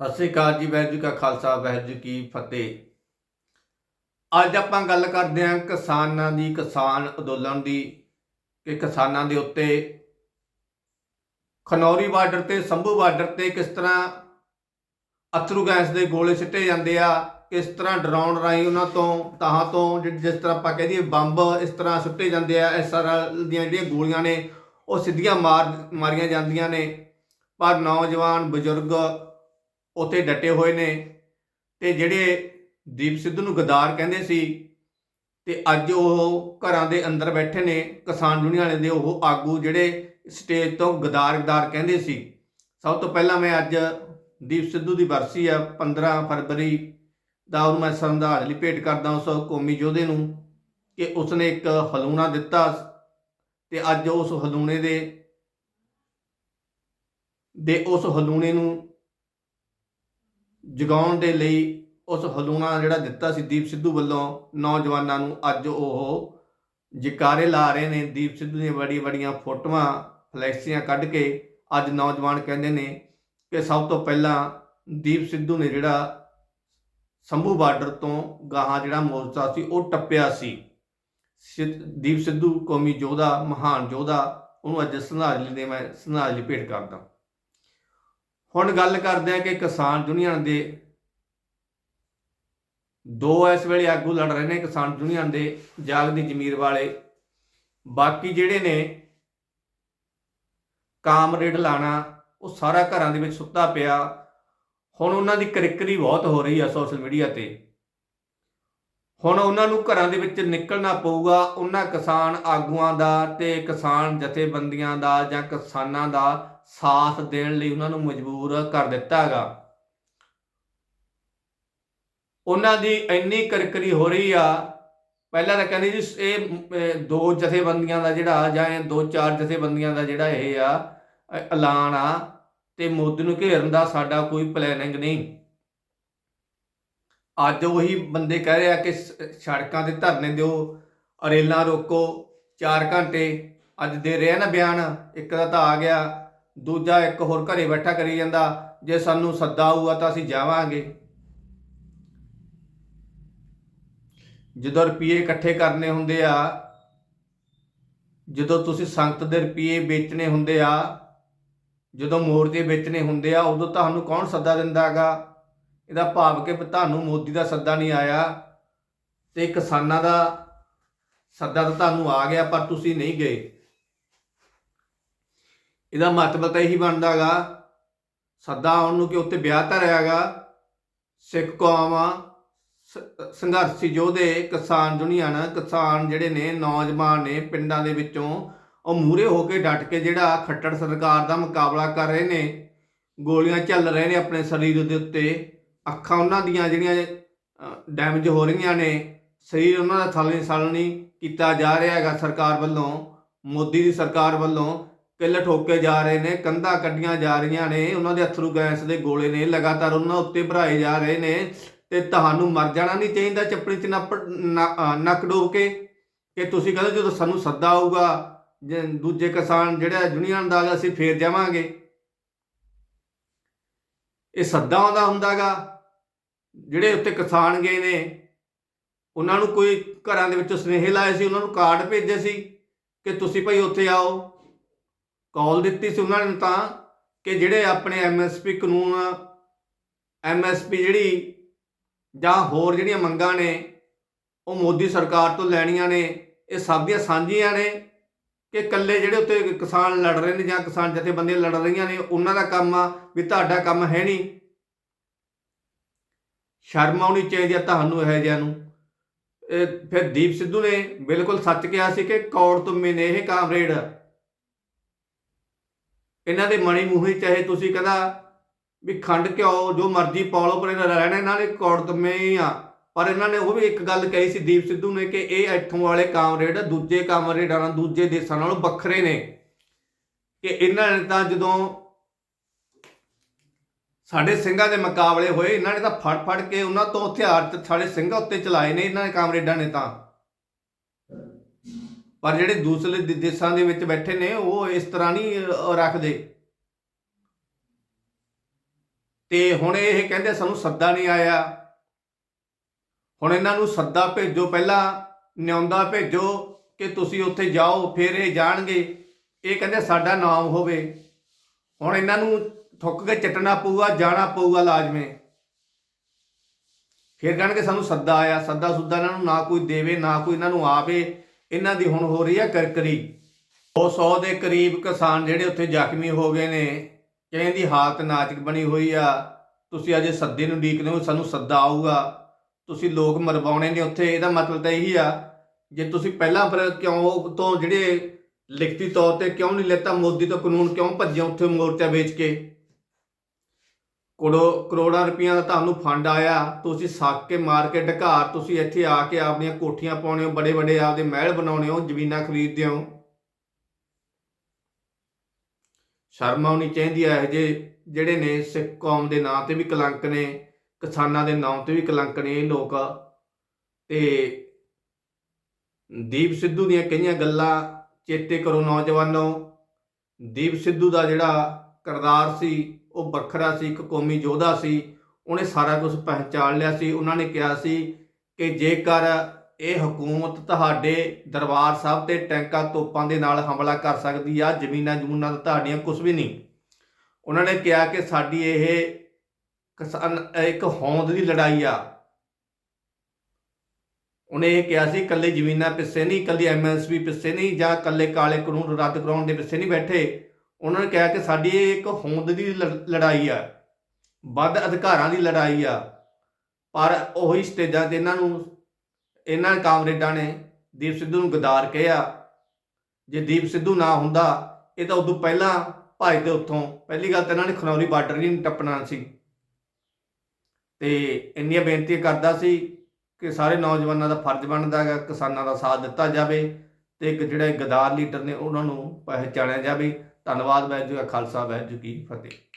ਸਤਿ ਸ੍ਰੀ ਅਕਾਲ ਜੀ, ਵਾਹਿਗੁਰੂ ਜੀ ਕਾ ਖਾਲਸਾ, ਵਾਹਿਗੁਰੂ ਜੀ ਕੀ ਫਤਿਹ। ਅੱਜ ਆਪਾਂ ਗੱਲ ਕਰਦੇ ਹਾਂ ਕਿਸਾਨਾਂ ਦੀ, ਕਿਸਾਨ ਅੰਦੋਲਨ ਦੀ, ਕਿ ਕਿਸਾਨਾਂ ਦੇ ਉੱਤੇ ਖਨੌਰੀ ਬਾਰਡਰ ਤੇ, ਸੰਭੂ ਬਾਰਡਰ ਤੇ ਕਿਸ ਤਰ੍ਹਾਂ ਅਥਰੂ ਗੈਸ ਦੇ ਗੋਲੇ ਸਿੱਟੇ ਜਾਂਦੇ ਆ, ਕਿਸ ਤਰ੍ਹਾਂ ਡਰਾਉਣ ਰਾਈ ਉਹਨਾਂ ਤੋਂ, ਤਾਹਾਂ ਤੋਂ ਜਿਸ ਤਰ੍ਹਾਂ ਆਪਾਂ ਕਹਿ ਦਈਏ ਬੰਬ ਇਸ ਤਰ੍ਹਾਂ ਸੁੱਟੇ ਜਾਂਦੇ ਆ ਇਸ ਤਰ੍ਹਾਂ ਦੀਆਂ ਜਿਹੜੀਆਂ ਗੋਲੀਆਂ ਨੇ, ਉਹ ਸਿੱਧੀਆਂ ਮਾਰ, ਮਾਰੀਆਂ ਜਾਂਦੀਆਂ ਨੇ। ਪਰ ਨੌਜਵਾਨ, ਬਜ਼ੁਰਗ ਉੱਥੇ ਡਟੇ ਹੋਏ ਨੇ ਤੇ ਜਿਹੜੇ ਦੀਪ ਸਿੱਧੂ ਨੂੰ ਗਦਾਰ ਕਹਿੰਦੇ ਸੀ ਤੇ ਅੱਜ ਉਹ ਘਰਾਂ ਦੇ ਅੰਦਰ ਬੈਠੇ ਨੇ, ਕਿਸਾਨ ਯੂਨੀਅਨ ਵਾਲੇ ਦੇ ਉਹ ਆਗੂ ਜਿਹੜੇ ਸਟੇਜ ਤੋਂ ਗਦਾਰ ਗਦਾਰ ਕਹਿੰਦੇ ਸੀ। ਸਭ ਤੋਂ ਪਹਿਲਾਂ ਮੈਂ ਅੱਜ ਦੀਪ ਸਿੱਧੂ ਦੀ ਵਰਸੀ ਆ 15 ਫਰਵਰੀ ਦਾ, ਉਹਨੂੰ ਮੈਂ ਸੰਧਾਜ ਭੇਟ ਕਰਦਾ ਉਸ ਕੌਮੀ ਯੋਧੇ ਨੂੰ ਕਿ ਉਸਨੇ ਇੱਕ ਹਲੂਣਾ ਦਿੱਤਾ ਤੇ ਅੱਜ ਉਸ ਹਲੂਣੇ ਦੇ ਦੇ ਉਸ ਹਲੂਣੇ ਨੂੰ ਜਗਾਉਣ ਦੇ ਲਈ ਉਸ ਹਲੂਣਾ ਜਿਹੜਾ ਦਿੱਤਾ ਸੀ ਦੀਪ ਸਿੱਧੂ ਵੱਲੋਂ, ਨੌਜਵਾਨਾਂ ਨੂੰ ਅੱਜ ਉਹ ਜਕਾਰੇ ਲਾ ਰਹੇ ਨੇ। ਦੀਪ ਸਿੱਧੂ ਦੀਆਂ ਬੜੀ ਬੜੀਆਂ ਫੋਟੋਆਂ, ਫਲੈਕਸੀਆਂ ਕੱਢ ਕੇ ਅੱਜ ਨੌਜਵਾਨ ਕਹਿੰਦੇ ਨੇ ਕਿ ਸਭ ਤੋਂ ਪਹਿਲਾਂ ਦੀਪ ਸਿੱਧੂ ਨੇ ਜਿਹੜਾ ਸੰਭੂ ਬਾਰਡਰ ਤੋਂ ਗਾਹਾਂ ਜਿਹੜਾ ਮੋਰਚਾ ਸੀ, ਉਹ ਟੱਪਿਆ ਸੀ। ਸਿੱਧ- ਦੀਪ ਸਿੱਧੂ ਕੌਮੀ ਯੋਧਾ, ਮਹਾਨ ਯੋਧਾ, ਉਹਨੂੰ ਅੱਜ ਸ਼ਰਧਾਂਜਲੀ ਦੇ ਮੈਂ ਸ਼ਰਧਾਂਜਲੀ ਭੇਟ ਕਰਦਾ ਹੁਣ ਗੱਲ ਕਰਦੇ ਆ ਕਿ ਕਿਸਾਨ ਯੂਨੀਅਨ ਦੇ ਦੋ ਇਸ ਵੇਲੇ ਆਗੂ ਲੜ ਰਹੇ ਨੇ, ਕਿਸਾਨ ਯੂਨੀਅਨ ਦੇ ਜਾਗਦੀ ਜ਼ਮੀਰ ਵਾਲੇ। ਬਾਕੀ ਜਿਹੜੇ ਨੇ ਕਾਮਰੇਡ ਲਾਣਾ, ਉਹ ਸਾਰਾ ਘਰਾਂ ਦੇ ਵਿੱਚ ਸੁੱਤਾ ਪਿਆ। ਹੁਣ ਉਹਨਾਂ ਦੀ ਕਰਿਕਰੀ ਬਹੁਤ ਹੋ ਰਹੀ ਆ ਸੋਸ਼ਲ ਮੀਡੀਆ ਤੇ। ਹੁਣ ਉਹਨਾਂ ਨੂੰ ਘਰਾਂ ਦੇ ਵਿੱਚ ਨਿਕਲਣਾ ਪਊਗਾ, ਉਹਨਾਂ ਕਿਸਾਨ ਆਗੂਆਂ ਦਾ ਤੇ ਕਿਸਾਨ ਜਥੇਬੰਦੀਆਂ ਦਾ ਜਾਂ ਕਿਸਾਨਾਂ ਦਾ ਸਾਥ ਦੇਣ ਲਈ ਉਹਨਾਂ ਨੂੰ ਮਜਬੂਰ ਕਰ ਦਿੱਤਾ ਹੈਗਾ। ਉਹਨਾਂ ਦੀ ਇੰਨੀ ਕਰਕਰੀ ਹੋ ਰਹੀ ਆ, ਪਹਿਲਾਂ ਤਾਂ ਕਹਿੰਦੇ ਜੀ ਇਹ ਦੋ ਜਥੇਬੰਦੀਆਂ ਦਾ ਜਿਹੜਾ ਜਾਂ ਇਹ ਦੋ ਚਾਰ ਜਥੇਬੰਦੀਆਂ ਦਾ ਜਿਹੜਾ ਇਹ ਆ ਐਲਾਨ ਆ ਤੇ ਮੋਦੀ ਨੂੰ ਘੇਰਨ ਦਾ ਸਾਡਾ ਕੋਈ ਪਲੈਨਿੰਗ ਨਹੀਂ। ਅੱਜ ਉਹੀ ਬੰਦੇ ਕਹਿ ਰਹੇ ਆ ਕਿ ਸੜਕਾਂ ਤੇ ਧਰਨੇ ਦਿਓ, ਰੇਲਾਂ ਰੋਕੋ 4 ਘੰਟੇ ਅੱਜ ਦੇ ਰਿਹਾ ਨਾ ਬਿਆਨ, ਇੱਕ ਦਾ ਤਾਂ ਆ ਗਿਆ। ਦੂਜਾ ਇੱਕ ਹੋਰ ਘਰੇ ਬੈਠਾ ਕਰੀ ਜਾਂਦਾ, ਜੇ ਸਾਨੂੰ ਸੱਦਾ ਆਊਗਾ ਤਾਂ ਅਸੀਂ ਜਾਵਾਂਗੇ। ਜਦੋਂ ਰੁਪਏ ਇਕੱਠੇ ਕਰਨੇ ਹੁੰਦੇ ਆ, ਜਦੋਂ ਤੁਸੀਂ ਸੰਗਤ ਦੇ ਰੁਪਏ ਵੇਚਣੇ ਹੁੰਦੇ ਆ, ਜਦੋਂ ਮੋਰਚੇ ਵੇਚਣੇ ਹੁੰਦੇ ਆ, ਉਦੋਂ ਤੁਹਾਨੂੰ ਕੌਣ ਸੱਦਾ ਦਿੰਦਾਗਾ ਇਹਦਾ ਭਾਵ ਕਿ ਤੁਹਾਨੂੰ ਮੋਦੀ ਦਾ ਸੱਦਾ ਨਹੀਂ ਆਇਆ ਤੇ ਕਿਸਾਨਾਂ ਦਾ ਸੱਦਾ ਤਾਂ ਤੁਹਾਨੂੰ ਆ ਗਿਆ, ਪਰ ਤੁਸੀਂ ਨਹੀਂ ਗਏ। ਇਹਦਾ ਮਤਲਬ ਤਾਂ ਇਹੀ ਬਣਦਾਗਾ। ਸੱਦਾ ਆਉਣ ਨੂੰ ਕਿ ਉੱਤੇ ਵਿਆਹ ਧਰਿਆਗਾ। ਸਿੱਖ ਕੌਮ ਸ- ਸੰਘਰਸ਼ੀ ਯੋਧੇ, ਕਿਸਾਨ ਯੂਨੀਅਨ, ਕਿਸਾਨ ਜਿਹੜੇ ਨੇ, ਨੌਜਵਾਨ ਨੇ ਪਿੰਡਾਂ ਦੇ ਵਿੱਚੋਂ, ਉਹ ਮੂਰੇ ਹੋ ਕੇ ਡਟ ਕੇ ਜਿਹੜਾ ਖੱਟੜ ਸਰਕਾਰ ਦਾ ਮੁਕਾਬਲਾ ਕਰ ਰਹੇ ਨੇ, ਗੋਲੀਆਂ ਚੱਲ ਰਹੇ ਨੇ ਆਪਣੇ ਸਰੀਰ ਦੇ ਉੱਤੇ। ਅੱਖਾਂ ਉਹਨਾਂ ਦੀਆਂ ਜਿਹੜੀਆਂ ਡੈਮੇਜ ਹੋ ਰਹੀਆਂ ਨੇ, ਸਰੀਰ ਉਹਨਾਂ ਦਾ ਥਾਲਣੀ ਸਾਲਣੀ ਕੀਤਾ ਜਾ ਰਿਹਾ ਹੈਗਾ ਸਰਕਾਰ ਵੱਲੋਂ, ਮੋਦੀ ਦੀ ਸਰਕਾਰ ਵੱਲੋਂ। ਕਿੱਲ ਠੋਕੇ ਜਾ ਰਹੇ ਨੇ, ਕੰਧਾਂ ਕੱਢੀਆਂ ਜਾ ਰਹੀਆਂ ਨੇ, ਉਹਨਾਂ ਦੇ ਅਥਰੂ ਗੈਸ ਦੇ ਗੋਲੇ ਨੇ, ਲਗਾਤਾਰ ਉਹਨਾਂ ਉੱਤੇ ਭਰਾਏ ਜਾ ਰਹੇ ਨੇ ਤੇ ਤੁਹਾਨੂੰ ਮਰ ਜਾਣਾ ਨਹੀਂ ਚਾਹੀਦਾ ਚੱਪੜੀ 'ਚ ਨੱਪ, ਨਾ- ਨੱਕ ਡੋਬ ਕੇ। ਕਿ ਤੁਸੀਂ ਕਹਿੰਦੇ ਜਦੋਂ ਸਾਨੂੰ ਸੱਦਾ ਆਊਗਾ, ਜੇ ਦੂਜੇ ਕਿਸਾਨ ਜਿਹੜਾ ਯੂਨੀਅਨ ਦਾ ਅਸੀਂ ਫੇਰ ਜਾਵਾਂਗੇ। ਇਹ ਸੱਦਾ ਆਉਂਦਾ ਹੁੰਦਾਗਾ, ਜਿਹੜੇ ਉੱਤੇ ਕਿਸਾਨ ਗਏ ਨੇ, ਉਹਨਾਂ ਨੂੰ ਕੋਈ ਘਰਾਂ ਦੇ ਵਿੱਚੋਂ ਸੁਨੇਹੇ ਲਾਏ ਸੀ, ਉਹਨਾਂ ਨੂੰ ਕਾਰਡ ਭੇਜੇ ਸੀ ਕਿ ਤੁਸੀਂ ਭਾਈ ਉੱਥੇ ਆਓ। ਕੌਲ ਦਿੱਤੀ ਸੀ ਉਹਨਾਂ ਨੇ ਤਾਂ ਕਿ ਜਿਹੜੇ ਆਪਣੇ ਐਮਐਸਪੀ ਕਾਨੂੰਨ ਐਮਐਸਪੀ ਜਿਹੜੀ ਜਾਂ ਹੋਰ ਜਿਹੜੀਆਂ ਮੰਗਾਂ ਨੇ, ਉਹ ਮੋਦੀ ਸਰਕਾਰ ਤੋਂ ਲੈਣੀਆਂ ਨੇ, ਇਹ ਸਭ ਦੀਆਂ ਸਾਂਝੀਆਂ ਨੇ ਕਿ ਇਕੱਲੇ ਜਿਹੜੇ ਉੱਤੇ ਕਿਸਾਨ ਲੜ ਰਹੇ ਨੇ ਜਾਂ ਕਿਸਾਨ ਜਥੇਬੰਦੀਆਂ ਲੜ ਰਹੀਆਂ ਨੇ, ਉਹਨਾਂ ਦਾ ਕੰਮ ਆ, ਵੀ ਤੁਹਾਡਾ ਕੰਮ ਹੈ ਨਹੀਂ। ਸ਼ਰਮ ਆਉਣੀ ਚਾਹੀਦੀ ਆ ਤੁਹਾਨੂੰ ਇਹੋ ਜਿਹਿਆਂ ਨੂੰ। ਫਿਰ ਦੀਪ ਸਿੱਧੂ ਨੇ ਬਿਲਕੁਲ ਸੱਚ ਕਿਹਾ ਸੀ ਕਿ ਕੌੜ ਤੁਮੇ ਨੇ ਇਹ ਕਾਮਰੇਡ। ਇਹਨਾਂ ਦੇ ਮਣੀ ਮੂਹੀ ਚਾਹੇ ਤੁਸੀਂ ਕਹਿੰਦਾ ਵੀ ਖੰਡ ਘਿਓ, ਜੋ ਮਰਜ਼ੀ ਪਾ ਲਓ, ਪਰ ਇਹਨਾਂ ਰਹਿਣਾ ਇਹਨਾਂ ਨੇ ਕੌੜ ਆ। ਪਰ ਇਹਨਾਂ ਨੇ ਉਹ ਵੀ ਇੱਕ ਗੱਲ ਕਹੀ ਸੀ ਦੀਪ ਸਿੱਧੂ ਨੇ ਕਿ ਇਹ ਇੱਥੋਂ ਵਾਲੇ ਕਾਮਰੇਡ ਦੂਜੇ ਕਾਮਰੇਡਾਂ ਨਾਲ, ਦੂਜੇ ਦੇਸ਼ਾਂ ਨਾਲੋਂ ਵੱਖਰੇ ਨੇ। ਕਿ ਇਹਨਾਂ ਨੇ ਤਾਂ ਜਦੋਂ ਸਾਡੇ ਸਿੰਘਾਂ ਦੇ ਮੁਕਾਬਲੇ ਹੋਏ, ਇਹਨਾਂ ਨੇ ਤਾਂ ਫੜ ਫੜ ਕੇ ਉਹਨਾਂ ਤੋਂ ਹਥਿਆਰ ਤੇ ਸਾਡੇ ਸਿੰਘਾਂ ਉੱਤੇ ਚਲਾਏ ਨੇ, ਇਹਨਾਂ ਨੇ ਕਾਮਰੇਡਾਂ ਨੇ ਤਾਂ। ਪਰ ਜਿਹੜੇ ਦੂਸਰੇ ਦੇ- ਦੇਸ਼ਾਂ ਦੇ ਵਿੱਚ ਬੈਠੇ ਨੇ ਉਹ ਇਸ ਤਰ੍ਹਾਂ ਨਹੀਂ ਅਹ, ਰੱਖਦੇ। ਤੇ ਹੁਣ ਇਹ ਕਹਿੰਦੇ ਸਾਨੂੰ ਸੱਦਾ ਨਹੀਂ ਆਇਆ। ਹੁਣ ਇਹਨਾਂ ਨੂੰ ਸੱਦਾ ਭੇਜੋ ਪਹਿਲਾਂ ਨਿਉਂਦਾ ਭੇਜੋ ਕਿ ਤੁਸੀਂ ਉੱਥੇ ਜਾਓ ਫਿਰ ਇਹ ਜਾਣਗੇ। ਇਹ ਕਹਿੰਦੇ ਸਾਡਾ ਨਾਮ ਹੋਵੇ। ਹੁਣ ਇਹਨਾਂ ਨੂੰ ਥੁੱਕ ਕੇ ਚੱਟਣਾ ਪਊਗਾ ਜਾਣਾ ਪਊਗਾ ਲਾਜ਼ਮੀ। ਫਿਰ ਕਹਿਣਗੇ ਸਾਨੂੰ ਸੱਦਾ ਆਇਆ। ਸੱਦਾ ਸੁੱਦਾ ਇਹਨਾਂ ਨੂੰ ਨਾ ਕੋਈ ਦੇਵੇ ਨਾ ਕੋਈ ਇਹਨਾਂ ਨੂੰ ਆਵੇ। ਇਹਨਾਂ ਦੀ ਹੁਣ ਹੋ ਰਹੀ ਹੈ ਕਰਕਰੀ। 200 ਦੇ ਕਰੀਬ ਕਿਸਾਨ ਜਿਹੜੇ ਉੱਥੇ ਜ਼ਖਮੀ ਹੋ ਗਏ ਨੇ ਕਈਆਂ ਦੀ ਹਾਲਤ ਨਾਜ਼ੁਕ ਬਣੀ ਹੋਈ ਆ। ਤੁਸੀਂ ਅਜੇ ਸੱਦੇ ਨੂੰ ਡੀਕਦੇ ਹੋ, ਸਾਨੂੰ ਸੱਦਾ ਆਊਗਾ। ਤੁਸੀਂ ਲੋਕ ਮਰਵਾਉਣੇ ਨੇ ਉੱਥੇ, ਇਹਦਾ ਮਤਲਬ ਤਾਂ ਇਹੀ ਆ, ਜੇ ਤੁਸੀਂ ਪਹਿਲਾਂ ਫਿਰ ਕਿਉਂ ਤੋਂ ਜਿਹੜੇ ਲਿਖਤੀ ਤੌਰ ਤੇ ਕਿਉਂ ਨਹੀਂ ਲੈਤਾ, ਮੋਦੀ ਤੋਂ ਕਾਨੂੰਨ ਕਿਉਂ ਭੱਜਿਆ ਉੱਥੇ ਮੋਰਚਾ ਵੇਚ ਕੇ? ਕਰੋ, ਕਰੋੜਾਂ ਰੁਪਈਆ ਦਾ ਤੁਹਾਨੂੰ ਫੰਡ ਆਇਆ, ਤੁਸੀਂ ਸੱਕ ਕੇ ਮਾਰ ਕੇ ਢਕਾਰ ਤੁਸੀਂ ਇੱਥੇ ਆ ਕੇ ਆਪਣੀਆਂ ਕੋਠੀਆਂ ਪਾਉਣੇ ਹੋ, ਬੜੇ ਬੜੇ ਆਪਦੇ ਮਹਿਲ ਬਣਾਉਣੇ ਹੋ, ਜ਼ਮੀਨਾਂ ਖਰੀਦਦੇ ਹੋ। ਸ਼ਰਮ ਆਉਣੀ ਚਾਹੀਦੀ ਹੈ ਇਹ ਜੇ ਜਿਹੜੇ ਨੇ ਸਿੱਖ ਕੌਮ ਦੇ ਨਾਂ ਤੇ ਵੀ ਕਲੰਕ ਨੇ, ਕਿਸਾਨਾਂ ਦੇ ਨਾਂ ਤੇ ਵੀ ਕਲੰਕ ਨੇ ਇਹ ਲੋਕ। ਤੇ ਦੀਪ ਸਿੱਧੂ ਦੀਆਂ ਕਈਆਂ ਗੱਲਾਂ ਚੇਤੇ ਕਰੋ ਨੌਜਵਾਨੋ। ਦੀਪ ਸਿੱਧੂ ਦਾ ਜਿਹੜਾ ਕਰਦਾਰ ਸੀ ਉਹ ਵੱਖਰਾ ਸੀ, ਇੱਕ ਕੌਮੀ ਯੋਧਾ ਸੀ, ਉਹਨੇ ਸਾਰਾ ਕੁਝ ਪਹਿਚਾਣ ਲਿਆ ਸੀ। ਉਹਨਾਂ ਨੇ ਕਿਹਾ ਸੀ ਕਿ ਜੇਕਰ ਇਹ ਹਕੂਮਤ ਤੁਹਾਡੇ ਦਰਬਾਰ ਸਾਹਿਬ ਤੇ ਟੈਂਕਾਂ ਤੋਪਾਂ ਦੇ ਨਾਲ ਹਮਲਾ ਕਰ ਸਕਦੀ ਆ, ਜ਼ਮੀਨਾਂ ਜਮੂਨਾਂ ਦਾ ਤੁਹਾਡੀਆਂ ਕੁਝ ਵੀ ਨਹੀਂ। ਉਹਨਾਂ ਨੇ ਕਿਹਾ ਕਿ ਸਾਡੀ ਇਹ ਕਿਸਾਨ, ਇੱਕ ਹੋਂਦ ਦੀ ਲੜਾਈ ਆ। ਉਹਨੇ ਇਹ ਕਿਹਾ ਸੀ ਕੱਲੇ ਜ਼ਮੀਨਾਂ ਪਿੱਛੇ ਨਹੀਂ ਕੱਲੀ ਐਮਐਸਪੀ ਪਿੱਛੇ ਨਹੀਂ, ਜਾਂ ਕੱਲੇ ਕਾਲੇ ਕਾਨੂੰਨ ਰੱਦ ਕਰਾਉਣ ਦੇ ਪਿੱਛੇ ਨਹੀਂ ਬੈਠੇ। ਉਹਨਾਂ ਨੇ ਕਿਹਾ ਕਿ ਸਾਡੀ ਇਹ ਇੱਕ ਹੋਂਦ ਦੀ ਲ- ਲੜਾਈ ਆ, ਵੱਧ ਅਧਿਕਾਰਾਂ ਦੀ ਲੜਾਈ ਆ, ਪਰ ਉਹੀ ਸਟੇਜਾਂ ਤੇ ਇਹਨਾਂ ਨੂੰ, ਇਹਨਾਂ ਕਾਮਰੇਡਾਂ ਨੇ ਦੀਪ ਸਿੱਧੂ ਨੂੰ ਗਦਾਰ ਕਿਹਾ। ਜੇ ਦੀਪ ਸਿੱਧੂ ਨਾ ਹੁੰਦਾ, ਇਹ ਤਾਂ ਉਦੋਂ ਪਹਿਲਾਂ ਭੱਜਦੇ ਉੱਥੋਂ, ਪਹਿਲੀ ਗੱਲ ਤਾਂ ਇਹਨਾਂ ਨੇ ਖਨੌਰੀ ਬਾਰਡਰ ਨਹੀਂ ਟੱਪਣਾ ਸੀ। ਤੇ ਇੰਨੀਆਂ ਬੇਨਤੀਆਂ ਕਰਦਾ ਸੀ ਕਿ ਸਾਰੇ ਨੌਜਵਾਨਾਂ ਦਾ ਫਰਜ਼ ਬਣਦਾ ਹੈ ਕਿਸਾਨਾਂ ਦਾ ਸਾਥ ਦਿੱਤਾ ਜਾਵੇ ਤੇ ਇੱਕ ਜਿਹੜੇ ਗਦਾਰ ਲੀਡਰ ਨੇ ਉਹਨਾਂ ਨੂੰ ਪਹਿਚਾਣਿਆ ਜਾਵੇ। ਧੰਨਵਾਦ ਵੈਜੂ ਖਾਲਸਾ ਵੈਜੂ ਕੀ ਫਤਿਹ।